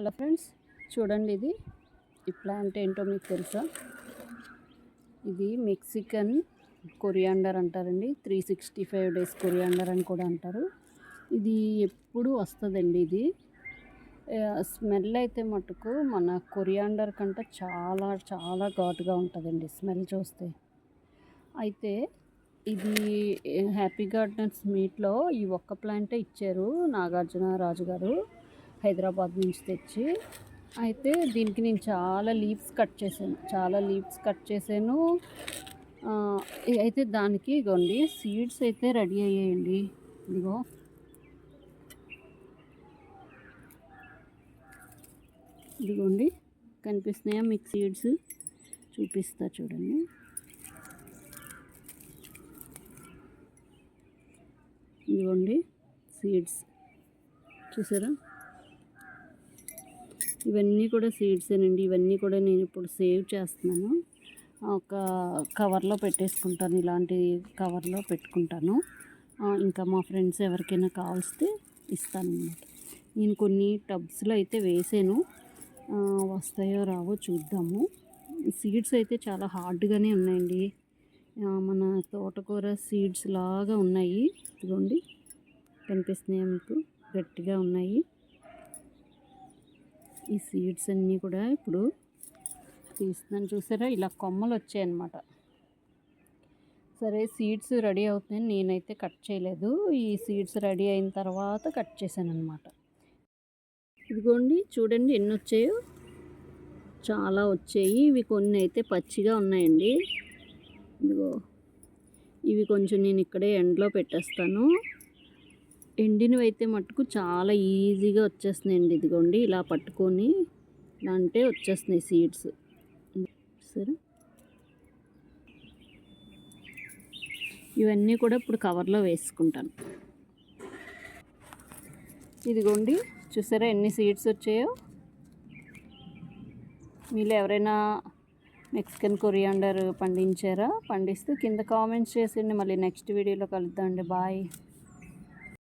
Hello friends చూడండి ఇది. ఈ ప్లాంట్ ఏంటో మీకు తెలుసా? ఇది మెక్సికన్ కొరియాండర్ అంటారండి. Three sixty five days coriander అని కూడా అంటారు. ఇది ఎప్పుడు వస్తుందండి ఇది? స్మెల్ అయితే మటుకు మన కొరియాండర్ కంటే చాలా చాలా ఘాటుగా ఉంటుందండి స్మెల్ చూస్తే. అయితే ఇది హ్యాపీ గార్డెన్స్ మీట్లో ఈ ఒక్క ప్లాంటే ఇచ్చారు నాగార్జున రాజు గారు హైదరాబాద్ నుంచి తెచ్చి అయితే దీనికి నేను చాలా లీవ్స్ కట్ చేశాను చాలా లీవ్స్ కట్ చేశాను. అయితే దానికి ఇగోండి సీడ్స్ అయితే రెడీ అయ్యాయండి. ఇదిగో. ఇదిగోండి కనిపిస్తున్నాయా మీకు సీడ్స్? చూపిస్తా చూడండి. ఇదిగోండి సీడ్స్. చూసారా? ఇవన్నీ కూడా సీడ్సేనండి. ఇవన్నీ కూడా నేను ఇప్పుడు సేవ్ చేస్తున్నాను. ఒక కవర్లో పెట్టేసుకుంటాను. ఇలాంటి కవర్లో పెట్టుకుంటాను. ఇంకా మా ఫ్రెండ్స్ ఎవరికైనా కావాల్స్తే ఇస్తానమాట నేను కొన్ని టబ్స్లో అయితే వేసాను. వస్తాయో రావో చూద్దాము. సీడ్స్ అయితే చాలా హార్డ్గానే ఉన్నాయండి. మన తోటకూర సీడ్స్ లాగా ఉన్నాయి. ఇదిగోండి. కనిపిస్తున్నాయి మీకు? గట్టిగా ఉన్నాయి. ఈ సీడ్స్ అన్నీ కూడా ఇప్పుడు తీస్తున్నాను. చూసారా? ఇలా కొమ్మలు వచ్చాయన్నమాట సరే సీడ్స్ రెడీ అవుతున్నాయి. నేనైతే కట్ చేయలేదు. ఈ సీడ్స్ రెడీ అయిన తర్వాత కట్ చేశాను అనమాట ఇదిగోండి చూడండి ఎన్ని వచ్చాయో. చాలా వచ్చాయి. ఇవి కొన్ని అయితే పచ్చిగా ఉన్నాయండి. ఇదిగో ఇవి కొంచెం నేను ఇక్కడే ఎండలో పెట్టేస్తాను. ఎండినవి అయితే మటుకు చాలా ఈజీగా వచ్చేస్తున్నాయండి. ఇదిగోండి ఇలా పట్టుకొని అంటే వచ్చేస్తున్నాయి సీడ్స్. సరే. ఇవన్నీ కూడా ఇప్పుడు కవర్లో వేసుకుంటాను. ఇదిగోండి చూసారా ఎన్ని సీడ్స్ వచ్చాయో? మీలో ఎవరైనా మెక్సికన్ కొరియాండర్ పండించారా? పండిస్తే కింద కామెంట్స్ చేసిండి మళ్ళీ నెక్స్ట్ వీడియోలో కలుద్దాం అండి బాయ్.